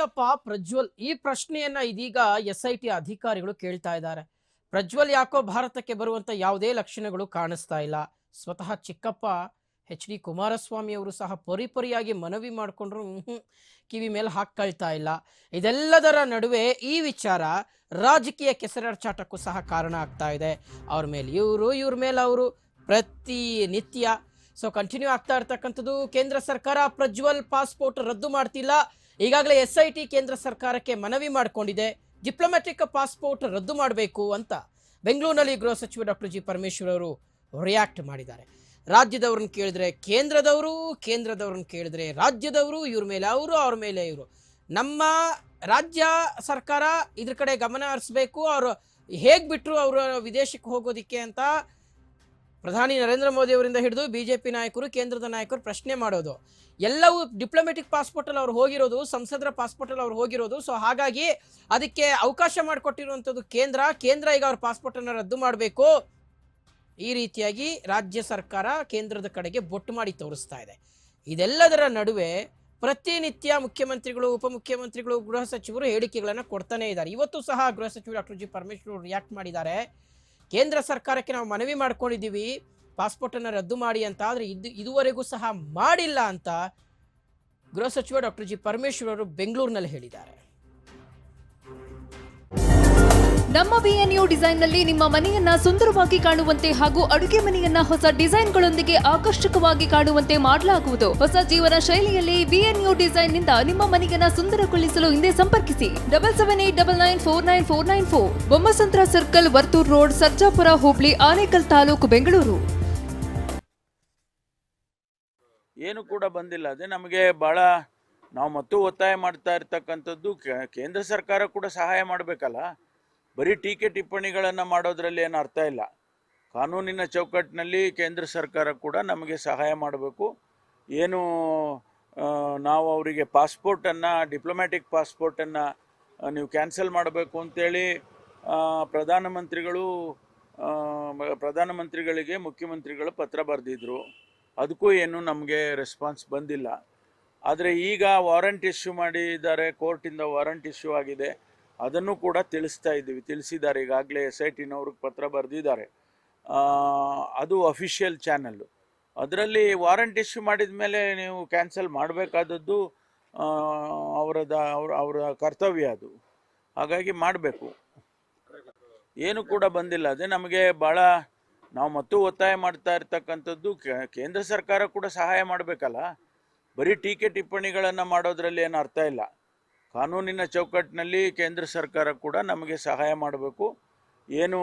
ಅಪ್ಪ ಪ್ರಜ್ವಲ್, ಈ ಪ್ರಶ್ನೆಯನ್ನ ಇದೀಗ ಎಸ್ ಐ ಟಿ ಅಧಿಕಾರಿಗಳು ಕೇಳ್ತಾ ಇದ್ದಾರೆ. ಪ್ರಜ್ವಲ್ ಯಾಕೋ ಭಾರತಕ್ಕೆ ಬರುವಂತ ಯಾವುದೇ ಲಕ್ಷಣಗಳು ಕಾಣಿಸ್ತಾ ಇಲ್ಲ. ಸ್ವತಃ ಚಿಕ್ಕಪ್ಪ, ಎಚ್ ಡಿ ಕುಮಾರಸ್ವಾಮಿ ಅವರು ಸಹ ಪರಿಪರಿಯಾಗಿ ಮನವಿ ಮಾಡಿಕೊಂಡ್ರು ಕಿವಿ ಮೇಲೆ ಹಾಕ್ಕೊಳ್ತಾ ಇಲ್ಲ. ಇದೆಲ್ಲದರ ನಡುವೆ ಈ ವಿಚಾರ ರಾಜಕೀಯ ಕೆಸರಾಚಾಟಕ್ಕೂ ಸಹ ಕಾರಣ ಆಗ್ತಾ ಇದೆ. ಅವ್ರ ಮೇಲೆ ಇವರು, ಇವ್ರ ಮೇಲೆ ಅವರು ಪ್ರತಿನಿತ್ಯ. ಸೊ ಕಂಟಿನ್ಯೂ ಆಗ್ತಾ ಇರ್ತಕ್ಕಂಥದ್ದು ಕೇಂದ್ರ ಸರ್ಕಾರ. ಪ್ರಜ್ವಲ್ ಪಾಸ್ಪೋರ್ಟ್ ರದ್ದು ಮಾಡ್ತಿಲ್ಲ. ಈಗಾಗಲೇ ಎಸ್ ಐ ಟಿ ಕೇಂದ್ರ ಸರ್ಕಾರಕ್ಕೆ ಮನವಿ ಮಾಡಿಕೊಂಡಿದೆ. ಡಿಪ್ಲೊಮ್ಯಾಟಿಕ್ ಪಾಸ್ಪೋರ್ಟ್ ರದ್ದು ಮಾಡಬೇಕು ಅಂತ ಬೆಂಗಳೂರಿನಲ್ಲಿ ಗೃಹ ಸಚಿವ ಡಾಕ್ಟರ್ ಜಿ ಪರಮೇಶ್ವರ್ ಅವರು ರಿಯಾಕ್ಟ್ ಮಾಡಿದ್ದಾರೆ. ರಾಜ್ಯದವ್ರನ್ನ ಕೇಳಿದ್ರೆ ಕೇಂದ್ರದವರು, ಕೇಂದ್ರದವ್ರನ್ನ ಕೇಳಿದ್ರೆ ರಾಜ್ಯದವರು, ಇವ್ರ ಮೇಲೆ ಅವರು, ಅವ್ರ ಮೇಲೆ ಇವರು. ನಮ್ಮ ರಾಜ್ಯ ಸರ್ಕಾರ ಇದ್ರ ಕಡೆ ಗಮನ ಹರಿಸ್ಬೇಕು. ಅವರು ಹೇಗೆ ಬಿಟ್ಟರು ಅವರು ವಿದೇಶಕ್ಕೆ ಹೋಗೋದಿಕ್ಕೆ ಅಂತ ಪ್ರಧಾನಿ ನರೇಂದ್ರ ಮೋದಿ ಅವರಿಂದ ಹಿಡಿದು ಬಿಜೆಪಿ ನಾಯಕರು, ಕೇಂದ್ರದ ನಾಯಕರು ಪ್ರಶ್ನೆ ಮಾಡೋದು. ಎಲ್ಲವೂ ಡಿಪ್ಲೊಮೆಟಿಕ್ ಪಾಸ್ಪೋರ್ಟಲ್ಲಿ ಅವ್ರು ಹೋಗಿರೋದು, ಸಂಸದರ ಪಾಸ್ಪೋರ್ಟಲ್ಲಿ ಅವ್ರು ಹೋಗಿರೋದು. ಸೊ ಹಾಗಾಗಿ ಅದಕ್ಕೆ ಅವಕಾಶ ಮಾಡಿಕೊಟ್ಟಿರುವಂಥದ್ದು ಕೇಂದ್ರ. ಕೇಂದ್ರ ಈಗ ಅವ್ರ ಪಾಸ್ಪೋರ್ಟನ್ನು ರದ್ದು ಮಾಡಬೇಕು. ಈ ರೀತಿಯಾಗಿ ರಾಜ್ಯ ಸರ್ಕಾರ ಕೇಂದ್ರದ ಕಡೆಗೆ ಬೊಟ್ಟು ಮಾಡಿ ತೋರಿಸ್ತಾ ಇದೆ. ಇದೆಲ್ಲದರ ನಡುವೆ ಪ್ರತಿನಿತ್ಯ ಮುಖ್ಯಮಂತ್ರಿಗಳು, ಉಪಮುಖ್ಯಮಂತ್ರಿಗಳು, ಗೃಹ ಸಚಿವರು ಹೇಳಿಕೆಗಳನ್ನು ಕೊಡ್ತಾನೆ ಇದ್ದಾರೆ. ಇವತ್ತು ಸಹ ಗೃಹ ಸಚಿವ ಡಾಕ್ಟರ್ ಜಿ ಪರಮೇಶ್ವರ್ ರಿಯಾಕ್ಟ್ ಮಾಡಿದ್ದಾರೆ. ಕೇಂದ್ರ ಸರ್ಕಾರಕ್ಕೆ ನಾವು ಮನವಿ ಮಾಡ್ಕೊಂಡಿದ್ದೀವಿ ಪಾಸ್ಪೋರ್ಟನ್ನು ರದ್ದು ಮಾಡಿ ಅಂತ, ಆದರೆ ಇದು, ಇದುವರೆಗೂ ಸಹ ಮಾಡಿಲ್ಲ ಅಂತ ಗೃಹ ಸಚಿವ ಡಾಕ್ಟರ್ ಜಿ ಪರಮೇಶ್ವರ್ ಅವರು ಬೆಂಗಳೂರಿನಲ್ಲಿ ಹೇಳಿದ್ದಾರೆ. ನಮ್ಮ ಬಿಎನ್ಯು ಡಿಸೈನ್ನಲ್ಲಿ ನಿಮ್ಮ ಮನೆಯನ್ನ ಸುಂದರವಾಗಿ ಕಾಣುವಂತೆ ಹಾಗೂ ಅಡುಗೆ ಮನೆಯನ್ನ ಹೊಸ ಡಿಸೈನ್ಗಳೊಂದಿಗೆ ಆಕರ್ಷಕವಾಗಿ ಕಾಣುವಂತೆ ಮಾಡಲಾಗುವುದು. ಹೊಸ ಜೀವನ ಶೈಲಿಯಲ್ಲಿ ಬಿಎನ್ಯು ಡಿಸೈನ್ನಿಂದ ನಿಮ್ಮ ಮನೆಯನ್ನ ಸುಂದರಗೊಳಿಸಲು ಹಿಂದೆ ಸಂಪರ್ಕಿಸಿ. Double seven eight double nine four nine four nine four. Bommasandra circle, Varthur road, Sarjapura, Hubli, Anekal taluk, Bengaluru. ಏನು ಕೂಡ ಬಂದಿಲ್ಲ. ಅದೇ ನಮಗೆ ಬಹಳ ನಾವು ಮತ್ತು ಒತ್ತಾಯ ಮಾಡ್ತಾ ಇರ್ತಕ್ಕಂಥದ್ದು ಕೇಂದ್ರ ಸರ್ಕಾರ ಕೂಡ ಸಹಾಯ ಮಾಡಬೇಕಲ್ಲ? ಬರೀ ಟೀಕೆ ಟಿಪ್ಪಣಿಗಳನ್ನು ಮಾಡೋದ್ರಲ್ಲಿ ಏನು ಅರ್ಥ ಇಲ್ಲ. ಕಾನೂನಿನ ಚೌಕಟ್ಟಿನಲ್ಲಿ ಕೇಂದ್ರ ಸರ್ಕಾರ ಕೂಡ ನಮಗೆ ಸಹಾಯ ಮಾಡಬೇಕು. ಏನು ನಾವು ಅವರಿಗೆ ಪಾಸ್ಪೋರ್ಟನ್ನು, ಡಿಪ್ಲೊಮ್ಯಾಟಿಕ್ ಪಾಸ್ಪೋರ್ಟನ್ನು ನೀವು ಕ್ಯಾನ್ಸಲ್ ಮಾಡಬೇಕು ಅಂತೇಳಿ ಪ್ರಧಾನಮಂತ್ರಿಗಳು ಪ್ರಧಾನಮಂತ್ರಿಗಳಿಗೆ ಮುಖ್ಯಮಂತ್ರಿಗಳು ಪತ್ರ ಬರೆದಿದ್ರು. ಅದಕ್ಕೂ ಏನು ನಮಗೆ ರೆಸ್ಪಾನ್ಸ್ ಬಂದಿಲ್ಲ. ಆದರೆ ಈಗ ವಾರಂಟ್ ಇಶ್ಯೂ ಮಾಡಿದ್ದಾರೆ ಕೋರ್ಟಿಂದ ವಾರಂಟ್ ಇಶ್ಯೂ ಆಗಿದೆ. ಅದನ್ನು ಕೂಡ ತಿಳಿಸ್ತಾ ಇದ್ದೀವಿ. ತಿಳಿಸಿದ್ದಾರೆ. ಈಗಾಗಲೇ ಎಸ್ ಐ ಟಿನವ್ರಿಗೆ ಪತ್ರ ಬರೆದಿದ್ದಾರೆ. ಅದು ಅಫಿಷಿಯಲ್ ಚಾನಲ್ಲು ಅದರಲ್ಲಿ ವಾರಂಟ್ ಇಶ್ಯೂ ಮಾಡಿದ ಮೇಲೆ ನೀವು ಕ್ಯಾನ್ಸಲ್ ಮಾಡಬೇಕಾದದ್ದು ಅವರದ, ಅವ್ರ, ಅವರ ಕರ್ತವ್ಯ ಅದು. ಹಾಗಾಗಿ ಮಾಡಬೇಕು. ಏನು ಕೂಡ ಬಂದಿಲ್ಲ. ಅದೇ ನಮಗೆ ಭಾಳ ನಾವು ಮತ್ತು ಒತ್ತಾಯ ಮಾಡ್ತಾ ಇರ್ತಕ್ಕಂಥದ್ದು ಕೇಂದ್ರ ಸರ್ಕಾರ ಕೂಡ ಸಹಾಯ ಮಾಡಬೇಕಲ್ಲ? ಬರೀ ಟೀಕೆ ಟಿಪ್ಪಣಿಗಳನ್ನು ಮಾಡೋದ್ರಲ್ಲಿ ಏನು ಅರ್ಥ ಇಲ್ಲ. ಕಾನೂನಿನ ಚೌಕಟ್ಟಿನಲ್ಲಿ ಕೇಂದ್ರ ಸರ್ಕಾರ ಕೂಡ ನಮಗೆ ಸಹಾಯ ಮಾಡಬೇಕು. ಏನು